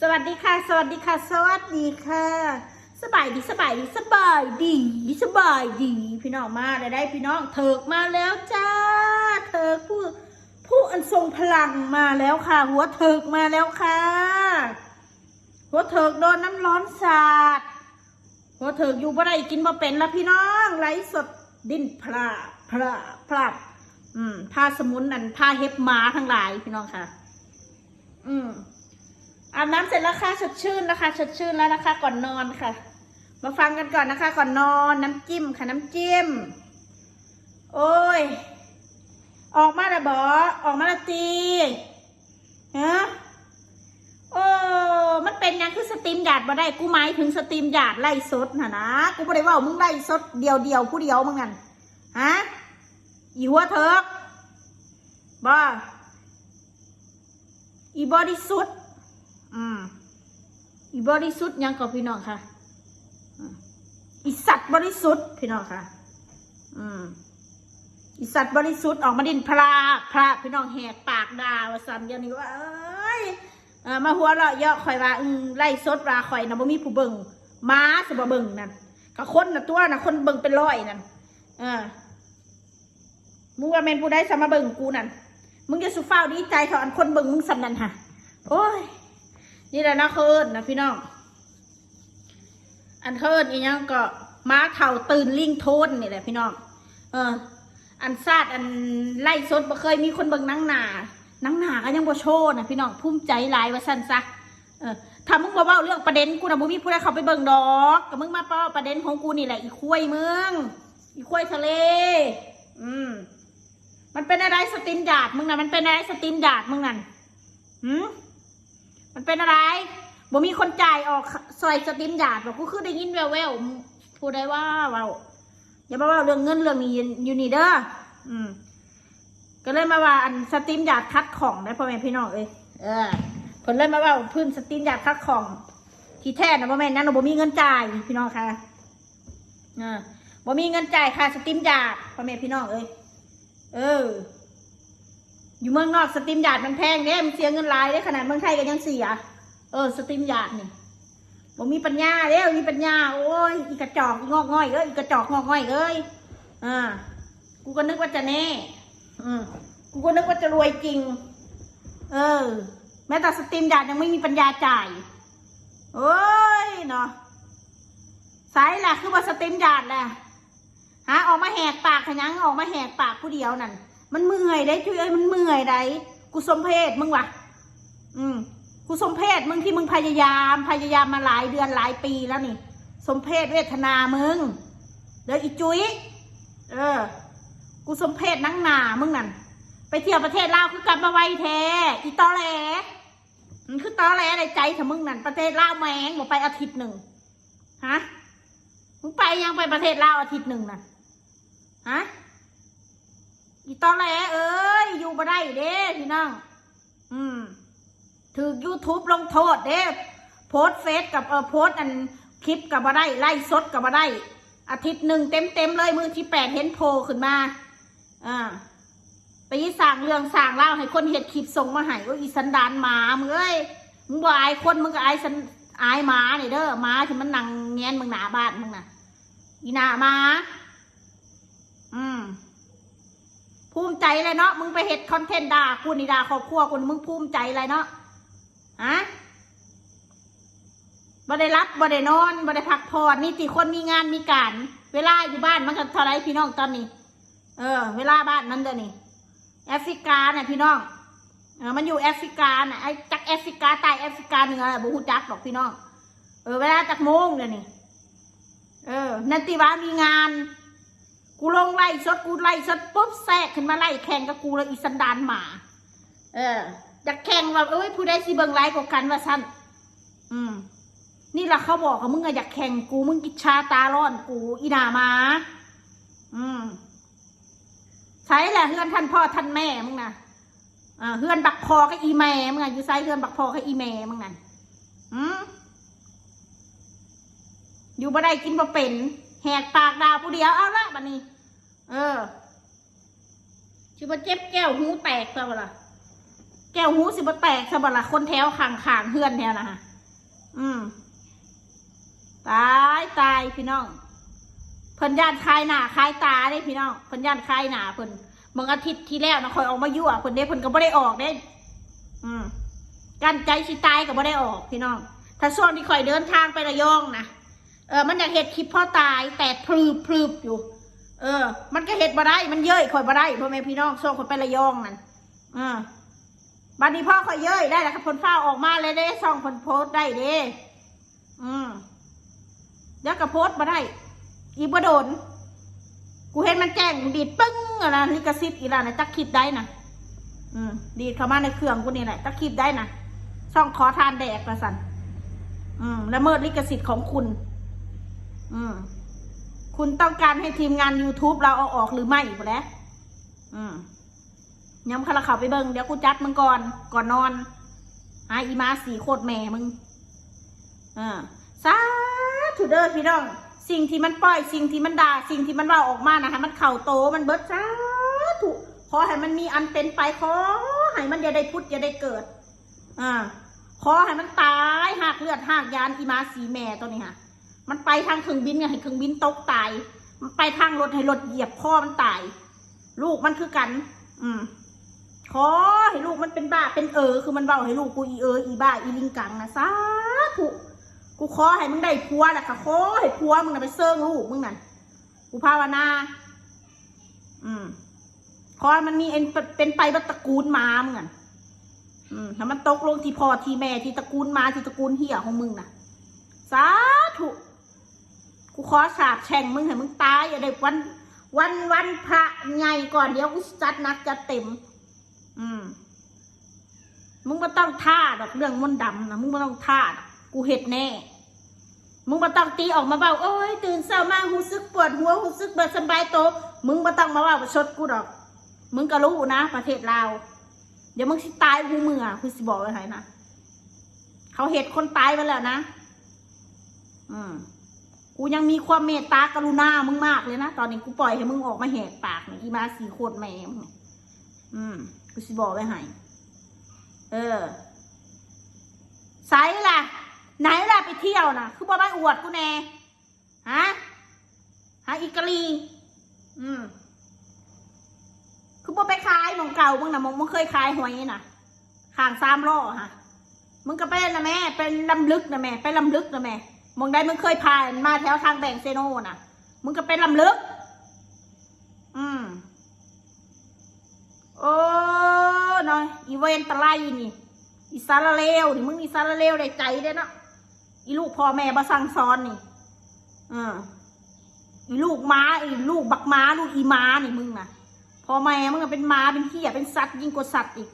สวัสดีค่ะ สวัสดีค่ะ สวัสดีค่ะ สบายดีสบายดีสบายดีสบายดีพี่น้องมาได้ได้พี่น้องเถิกมาแล้วจ้าเถิกผู้ผู้อันทรงพลังมาแล้วค่ะ หัวเถิกมาแล้วค่ะ หัวเถิกโดนน้ำร้อนสาดหัวเถิกอยู่บ่ได้กินบ่เป็นล้วพี่น้องไลฟ์สดดิ้นพลาพลาพลาดอืมผ้าสมุนนั่นผ้าเฮ็บหมาทั้งหลายพี่น้องค่ะ อืมอาบน้ำเสร็จแล้วค่ะสดชื่นนะคะสดชื่นแล้วนะคะ ก่อนนอนค่ะ มาฟังกันก่อนนะคะ ก่อนนอนน้ำจิ้มค่ะน้ำจิ้ม โอ้ย ออกมาล้วบอออกมาละตีฮะโอ้มันเป็นยังคือสตรีมหยาดมาได้กูหมายถึงสตรีมหยาดไล่สดนะนะกูไม่ได้ว่ามึงไล่สดเดียวเดียวผู้เดียวมึงนั่นฮะอีหัวเถิกบ้า อีบอดี้สุดอืมอีบอดี้สุดยังกับพี่น้องค่ะอีสัตว์บริสุทธิ์พี่น้องค่ะ อืมอีสัตว์บริสุทธิ์ออกมาดินพลาพลาพี่น้องแหกปากด่าว่าซ้ำเดี๋ยวนี้ว่าเอ้ยเอมาหัวเราะเยาะข่อยว่าอืมไล่สดว่าข่อยนะบ่มีผู้เบิ่งม้าสบ่เบิ่งนั่นก็คนน่ะตัวนะคนเบิ่งเป็นร้อยนั่นเออมึงว่าแมนผู้ใดสมาเบิ่งกูนั่น มึงจะสุฟ้าดีใจเถอะอันคนเบิ่งมึงสำนันค่ะ โอ้ย นี่แหละนะเคิร์นนะพี่น้อง อันเคิร์นอีกยังก็ม้าเข่าตื่นลิงโทนนี่แหละพี่น้อง เออ อันซาดอันไล่สดบ่เคยมีคนเบิ่งนังหนานังหนาก็ยังบ่โชว์นะพี่น้องภูมิใจหลายว่าสั้นซะเออถ้ามึงบ่เว้าเรื่องประเด็นกูนะบ่มีผู้ใดเข้าไปเบิ่งดอกก็มึงมาเป้าประเด็นของกูนี่แหละอีคุ้ยมึงอีคุ้ยทะเล อืม มันเป็นอะไรสตรีมหยาดมึงน่ะมันเป็นอะไรสตรีมหยาดมึงนั่นหืมมันเป็นอะไรบ่มีคนจ่ายออกซอยสตรีมหยาดบอกกูคือได้ยินแววแววพูดได้ว่าเว่าอย่ามาว่าเรื่องเงินเรื่องนี้อยู่นี่เด้ออืม ก็เลยมาว่าอันสตรีมหยาดคัดของได้พ่อแม่พี่น้องเอ้ยเออผลเลยมาว่าพื้นสตรีมหยาดคัดของที่แท้นะพ่อแม่นั่นเราบ่มีเงินจ่ายพี่น้องค่ะอ่าบ่มีเงินจ่ายค่าสตรีมหยาดพ่อแม่พี่น้องเอ้ย เออ อยู่เมืองนอกสตรีมหยาดมันแพงเนี่ยมันเสียเงินหลายเนี่ยขนาดเมืองไทยก็ยังเสีย เออ สตรีมหยาดนี่ผมมีปัญญาเด้มีปัญญา โอ้ยอีกระจอกงอกง่อยเอ้ยอีกระจอกงอกง่อยเอ้ยอ่า กูก็นึกว่าจะแน่ อืมกูก็นึกว่าจะรวยจริง เออ แม้แต่สตรีมหยาดยังไม่มีปัญญาจ่าย โอ้ยเนาะสายแหละคือว่าสตรีมหยาดแหละ ฮะออกมาแหกปากขยังออกมาแหกปากผู้เดียวนั่นมันเมื่อยได้จุ้ยเอ้ยมันเมื่อยได้กูสมเพศมึงวะอืมกูสมเพศมึงที่มึงพยายามพยายามมาหลายเดือนหลายปีแล้วนี่ สมเพศเวทนามึงเดี๋ยวอีจุ้ยเออ กูสมเพศนังหนามึงนั่นไปเที่ยวประเทศลาวคือกลับมาไวแท้อีตอแหลมันคือตอแหลในใจเถอะมึงนั่นประเทศลาวแมงบอกไปอาทิตย์หนึ่งฮะมึงไปยังไปประเทศลาวอาทิตย์หนึ่งน่ะ ฮะอีตอนแรเอ้ยอยู่บ่ได้เด้พี่น้องอืมถือ YouTube ลงโทษเด้โพสเฟซกับเออโพสอันคลิปกับบ่ได้ไล่สดกับบ่ได้ อาทิตย์หนึ่งเต็มเต็มเลยมือที่แปดเห็นโพขึ้นมาอ่าไปสั่งเรื่องสั่งเล่าให้คนเห็ดคลิปส่งมาให้ว่าอีสันดานหมามึงเอ้ยมึงบ่อายคนมึงก็อายสันอายหมาเนี่ยเด้อหมาที่มันนั่งแงนมึงหนาบ้านมึงน่ะอีหนาหมา อืมภูมิใจเลยเนาะมึงไปเห็ดคอนเทนต์ด่ากูนี่ด่าครอบครัวกูมึงภูมิใจเลยเนาะฮะบ่ได้รับบ่ได้นอนบ่ได้พักผ่อนนี่ที่คนมีงานมีการ เวลาอยู่บ้านมันก็เท่าไรพี่น้องตอนนี้ เออ เวลาบ้านมันเดี๋ยวนี้แอฟริกาเนี่ยพี่น้องเออมันอยู่แอฟริกาน่ะไอ้จักแอฟริกาใต้แอฟริกาเหนือบุหูจักหรอกพี่น้อง เออ เวลาจักโมงเดี๋ยวนี้เออ นันติวามีงาน กูลงไล่สดกูไล่สดปุ๊บแทรกขึ้นมาไล่แข่งกับกูแล้วอีสันดานหมา เอออยากแข่งว่าเอ้ยผู้ใดสิเบิ่งไลฟ์กว่ากันว่าสั้นอืม นี่ละเขาบอกว่ามึงอะอยากแข่งกูมึงกิจชาตาร้อนกูอีนามา อืมใช่แหละเฮือนท่านพ่อท่านแม่มึงนะอ่าเฮือนบักพอกับอีแม่มึงอะอยู่ไซเฮือนบักพอกับอีแม่มึงนั่นอืมอยู่บ่ได้กินบ่เป็นแหกปากดาวผู้เดียวเอาละบัดนี้ เออชิบ่เจ็บแก้วหูแตกเปล่ล่ะแก้วหูสิบะแตกสบัดละคนแถวข้างข้างเฮือนแถวนะฮะอืมตายตายพี่น้องเพิ่นย่านคลายหน้าคลายตาได้พี่น้องเพิ่นย่านคลายหน้าเพิ่นบางอาทิตย์ที่แล้วนะคอยออกมายั่วเพิ่นเด้เพิ่นก็บ่ได้ออกเด้ อืมการใจสิตายก็บ่ได้ออกพี่น้อง ถ้าช่วงที่คอยเดินทางไประยองนะเออมันอยากเห็ดคลิปพ่อตายแต่พลืบพลืบอยู่ เออ มันก็เห็ดบ่ได้ มันเย้ยคอยบ่ได้พ่อแม่พี่น้องช่งคนไประยองนั่นอ่าบัดนี้พ่อคอยเย้ยได้แล้วครับผลฟ้าออกมาเลยเด้ช่องคนโพสได้เด้อืมเดี๋ยวก็โพสต์มาได้ อีบ่โดน กูเห็นมันแจ้งดีดปึ้งอะนะลิขสิทธิ์อีหลานนะจักคลิปได้นะอืมดีดเข้ามาในเครื่องกูนี่แหละจักคลิปได้นะช่องขอทานแดกประสันอืมละเมิดลิขสิทธิ์ของคุณ อืม คุณต้องการให้ทีมงาน YouTube เราเอาออกหรือไม่อีกแล้วอืมย้ำคาราเขาไปเบิงเดี๋ยวกูจัดมึงก่อน ก่อนนอนหาอีมาสีโคตรแม่มึงอ่าสาธุเด้อพี่น้อง สิ่งที่มันปล่อย สิ่งที่มันด่า สิ่งที่มันว่าออกมานะฮะมันเข่าโตมันเบิดสาธุขอให้มันมีอันเป็นไปขอให้มันอย่าได้พุทธอย่าได้เกิด อ่าขอให้มันตายหักเลือดหักยานอีมาสีแม่ตัวนี้ค่ะ มันไปทางเครื่องบินไงให้เครื่องบินตกตาย มันไปทางรถให้รถเหยียบพ่อมันตาย ลูกมันคือกัน อืมขอให้ลูกมันเป็นบ้าเป็นเออ คือมันเบาให้ลูกกูอีเอออีบ้าอีลิงกังนะสาธุกูขอให้มึงได้ผัวแหละค่ะขอให้ผัวมึงน่ะไปเซิร์งลูกมึงนั่นกูภาวนา อืมขอให้มันมีเอ็นเป็นไปบัตระกูลมามึงอะอืมถ้ามันตกลงที่พ่อที่แม่ที่ตระกูลมาที่ตระกูลเหี่ยของมึงน่ะ สาธุ กูขอสาบแช่งมึงให้มึงตายอย่าได้วัน วันวันพระไงก่อนเดี๋ยวกูจัดหนักจะเต็ม อืม มึงไม่ต้องท่าดอกเรื่องมนต์ดำนะมึงไม่ต้องท่าดอกกูเห็ดแน่ มึงไม่ต้องตีออกมาเบาโอ้ยตื่นเช้ามาหูซึกปวดหัวหูซึกแบบสบายโตมึงไม่ต้องมาว่าชดกูดอก มึงก็รู้นะ ประเทศลาวเดี๋ยวมึงสิตายกูมือคือสิบอกไว้ให้นะเขาเหตุคนตายไปแล้วนะ อืม กูยังมีความเมตตากรุณามึงมากเลยนะ ตอนนี้กูปล่อยให้มึงออกมาแหกปากเนี่ยอีมาสีโคตรแม่มึงเนี่ยอืม กูสิบอกไว้ให้ เออไซล่ะ ไหนล่ะไปเที่ยวนะคือบ่มาอวดกูแน่ฮะฮะอิกาลีอืม คือบ่ไปขายมองเก่ามึงนะมึงมึงเคยขายหวยนะข้างสามล้อฮะมึงก็ไปนะแม่เป็นลำลึกนะแม่ไปลำลึกนะแม่ มองได้มึงเคยผ่านมาแถวทางแบ่งเซโนน่ะ มึงก็เป็นลำลึก อืมโอ้น้อยอีเวนตะไลนี่อีสารเลวนี่มึงอีสารเลวได้ใจเด้เนาะอีลูกพ่อแม่มาสั่งสอนนี่เอออีลูกม้าอีลูกบักม้าลูกอีม้านี่มึงน่ะพ่อแม่มึงเป็นม้าเป็นเหี้ยเป็นสัตว์ยิ่งกว่าสัตว์อีก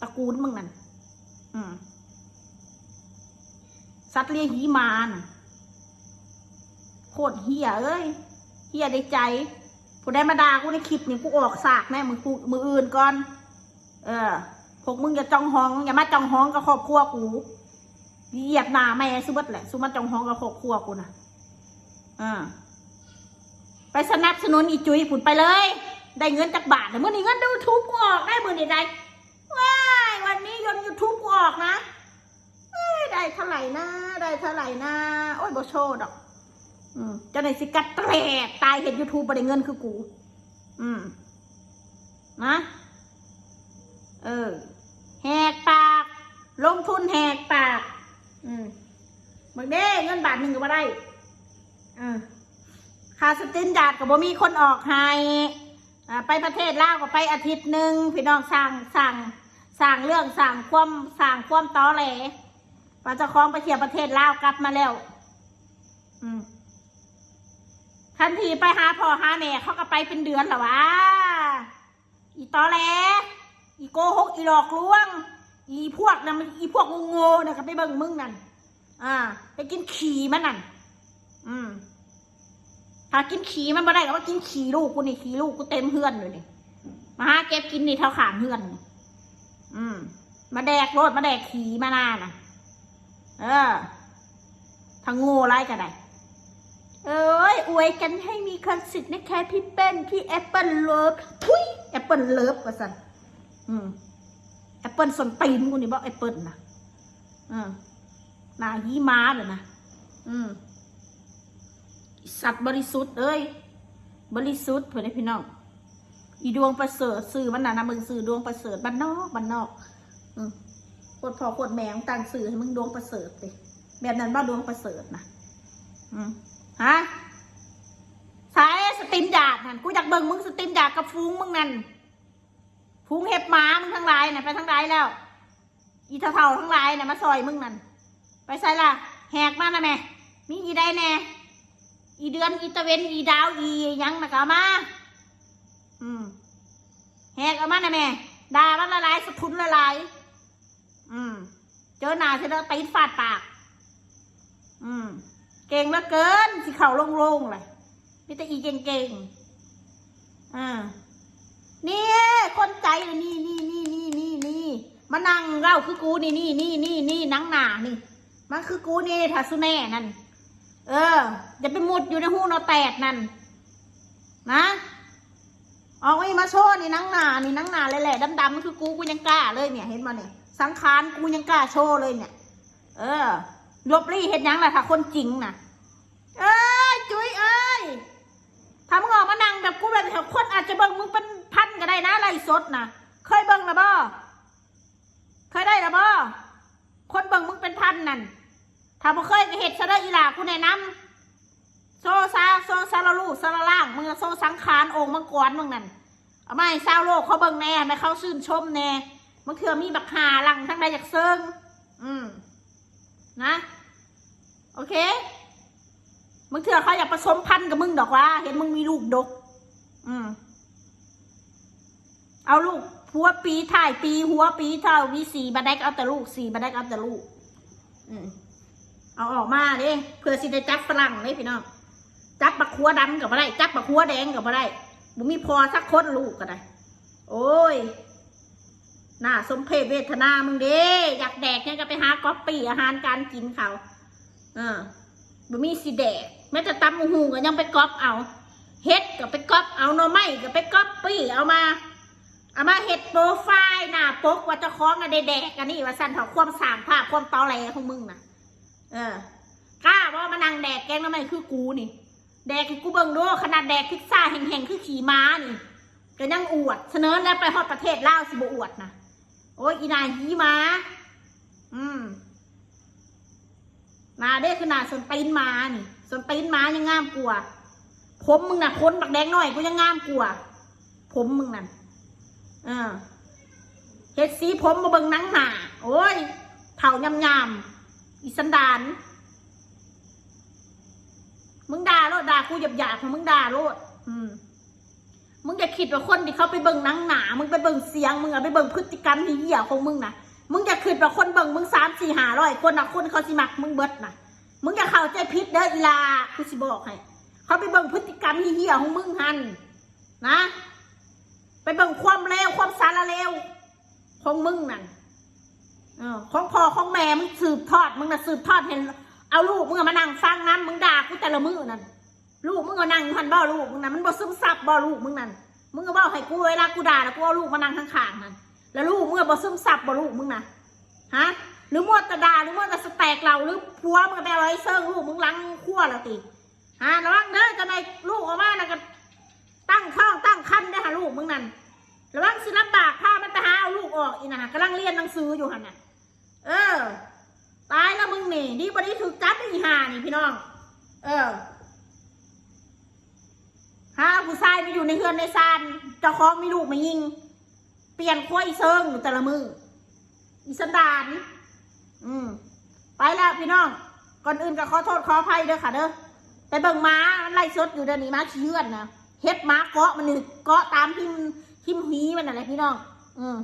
ตระกูลมึงนั่นอืม สัตว์เลี้ยงหีมานโคตรเหี้ยเอ้ยเหี้ยได้ใจผู้ได้มาด่ากูในคลิปนี่กูออกสากแน่มึงกูมืออื่นก่อน เออพวกมึงอย่าจองห้องอย่ามาจองห้องกับครอบครัวกูเหยียบหน้าแม่สุบัดแหละสุมาจองห้องกับครอบครัวกูนะอ่าไปสนับสนุนอีจุยผุนไปเลย ได้เงินจากบาทแต่เมื่อนี้เงินดูทูบกูออกได้มือนี่ได้ว้ายวันนี้ยนยูทูบกูออกนะ ได้เท่าไหร่นะได้เท่าไหร่นะโอ้ยโบโชดอก อืมจะไหนสิกัดแตกตายเห็นยูทูบประเด็นเงินคือกู อืม นะ เออ แหกปาก ลงทุนแหกปาก อืมมึงเด้เงินบาทหนึ่งก็มาได้อืมค่าสตินดาดกับบ่มีคนออกให้อ่าไปประเทศลาวก็ไปอาทิตย์หนึ่งพี่น้องสั่งสั่งสั่งเรื่องสั่งความสั่งความตอแหล ว่าเจะคล้าของไปเที่ยวประเทศลาวกลับมาแล้ว อืมทันทีไปหาพ่อหาแม่เขาก็ไปเป็นเดือนแล้ววะ อีตอแหลอีโกหกอีหลอกลวง อีพวกนั่นมันอีพวกโง่ๆนะก็ไปเบิ่งมึงนั่น อ่า ไปกินขี่มันนั่น อืมถ้ากินขี่มันมาได้ก็ว่ากินขี่ลูกกูนี่ขี่ลูกกูเต็มเฮือนเลยนี่มาหาเก็บกินนี่เท่าขางเฮือน อืม มาแดกรถมาแดกขี่มานาน่ะ เออทั้งโง่ไรกันได้เอ้ยอวยกันให้มีคอนสิทธิ์นะคะพี่เป็นพี่แอปเปิลเลิฟทุยแอปเปิลเลิฟว่าสันอืมแอปเปิลสนตีนกูนี่บอกแอปเปิลนะอืมนายีม้าเลยนะอืมสัตว์บริสุทธิ์เอ้ยบริสุทธิ์เพื่อนพี่น้องอีดวงประเสริฐสื่อมันน่ะนะมึงสื่อดวงประเสริฐบ้านนอกบ้านนอก อืม โคตรพอโคตรแมงต่างสื่อให้มึงดวงประเสริฐเลยแบบนั้นว่าดวงประเสริฐนะอืมฮะสายสติมดาดนั่นกูอยากเบิ่งมึงสติมดาดกับฟูงมึงนั่นพุงเห็บหมามึงทั้งหลายน่ะไปทั้งหลายแล้ว อีเท่าทั้งหลายน่ะมาซอยมึงนั่นไปใส่ละแหกมานะแม่มีอีได้แน่อีเดือนอีตะเวนอีดาวอียังนะก็เอามาอืมแหกเอามานะแม่ด่ามันละลายสะทุนละลาย อืม เจอหนาเสร็จแล้วตีนฟาดปาก อืม เก่งเหลือเกินสิเข่าโล่งๆเลยมีแต่อีเก่งๆอ่านี่คนใจเลยนี่นี่นี่นี่นี่นี่มานั่งเล่าคือกูนี่นี่นี่นี่นี่นังหนานี่ มันคือกูนี่ทัสุแน่นั่น เอออย่าไปมุดอยู่ในหูนอแตกนั่น นะออกไอ้มาโชว์นี่นังหนานี่นังหนาแหละๆดำๆมันคือกูกูยังกล้าเลยเนี่ยเห็นมาเนี่ย สังขารกูยังกล้าโชว์เลยเนี่ย เออลบลี่เห็นยังล่ะถ้าคนจริงนะเอ้ยจุ้ยเอ้ยถ้ามึงออกมานั่งแบบกูแบบคนอาจจะเบิ่งมึงเป็นพันก็ได้นะไล่สดนะเคยเบิ่งหรือบ่เคยได้หรือบ่คนเบิ่งมึงเป็นพันนั่นถ้าบ่เคยก็เห็ดซะเด้อีหล่ากูแนะนำโซซาโซซาลาลูซาลาล่างมึงอโซสังขารองค์มังกรมึงนั่นเอาไม่ซาวโลกเขาเบิ่งแน่ไม่เขาชื่นชมแน่ มึงเถื่อมีบักหาหลังทั้งใดจากเซิงอืม นะ โอเคมึงเถื่อเขาอยากผสมพันธุ์กับมึงดอกว่า เห็นมึงมีลูกดก อืม เอาลูกหัวปีถ่ายปีหัวปีเท่าวีสีบันไดก็เอาแต่ลูกสีบันไดก็เอาแต่ลูก อืม เอาออกมาเด้เพื่อสิได้จับฝรั่งเลยพี่น้องจับบักขัวดำกับมาได้จับบักขัวแดงกับมาได้บุมีพอสักคนลูกก็ได้ โอ้ย น่าสมเพชเวทนามึงเด้อยากแดกเนี่ยก็ไปหาก๊อปปี้อาหารการกินเขาเออบะมีสีแดงแม้แต่ตำหูหูก็ยังไปก๊อปเอาเฮ็ดก็ไปก๊อปเอาหน่อไม้ก็ไปก๊อปปี้เอามาเอามาเฮ็ดโปรไฟล์หน้าปกว่าจะคล้องอะได้แดกกันนี่ว่าสั่นเถาความสางภาพความตอแหลของมึงนะเออกล้าว่ามานั่งแดกแกงหน่อไม้คือกูนี่ แดกคือกูเบิ่งดูขนาดแดกพิซซ่าแห่งๆคือขี่ม้านี่ก็ยังอวดเสนอแล้วไปฮอดประเทศลาวสิบอวดนะ โอ้ยอีนายหีมา อืมมาเด้คือนาสนตีนมานี่สนตีนมายังงามกว่าผมมึงน่ะค้นบักแดงหน่อยกูยังงามกว่าผมมึงนั่นเออเฮ็ดสีผมมาเบิ่งนังหนาโอ้ยเผายำยำอีสันดาน มึงด่าโลดด่ากูหยาบหยาบๆมึงด่าโลดอืม มึงอย่าคิดว่าคนที่เขาไปเบิ่งหนังหนา มึงไปเบิ่งเสียง มึงอะไปเบิ่งพฤติกรรมที่เหี้ยของมึงนะมึงอย่าคิดว่าคนเบิ่งมึงสามสี่ห้าร้อยคนนะคนเขาสิมักมึงเบิดนะมึงอย่าเข้าใจผิดเด้ออีลากูสิบอกให้ เขาไปเบิ่งพฤติกรรมที่เหี้ยของมึงหันนะ ไปเบิ่งความเลวความสารเลวของมึงนั่นออของพ่อของแม่มึงสืบทอด มึงน่ะสืบทอดเห็น เอาลูกมึงอะมานั่งฟังน้ำมึงด่ากูแต่ละมือนั่น ลูกมึงก็นั่งอยู่หันบ่ลูกมึงนั่นมันบ่ซึมซับบ่ลูกมึงนั่นมึงก็บ่ให้กูเวลากูด่าแล้วกูเอาลูกมานั่งข้างๆนั่นแล้วลูกมึงก็บ่ซึมซับบ่ลูกมึงนะฮะหรือมัวแต่ด่าหรือมัวแต่สแต็กเราหรือผัวมึงก็ไปเอาไอ้เซิงลูกมึงล้างขั้วแล้วติฮะระวังเด้อจะในลูกออกมาแล้วก็ตั้งท้องตั้งคันได้อหาลูกมึงนั่นระวังสิลำบากพามันไปหาเอาลูกออกอีน่ะกำลังเรียนหนังสืออยู่หันน่ะ เออ ตายแล้วมึงนี่ดีบ่ได้ถูกจับได้อีหานี่พี่น้อง เออ ฮะผู้ชายมาอยู่ในเฮือนในซานเจ้าของมีลูกมายิง เปลี่ยนขั้วอีเซิงอยู่แต่ละมืออีสันดานอืมไปแล้วพี่น้อง ก่อนอื่นก็ขอโทษขออภัยเด้อค่ะเด้อไปเบิ่งม้ามันไล่สดอยู่เดี๋ยวนี้ม้าขี้เลื่อนนะเฮ็ดม้าเกาะมันนึกเกาะตามทิมทิมหีมันอะไรพี่น้อง อืม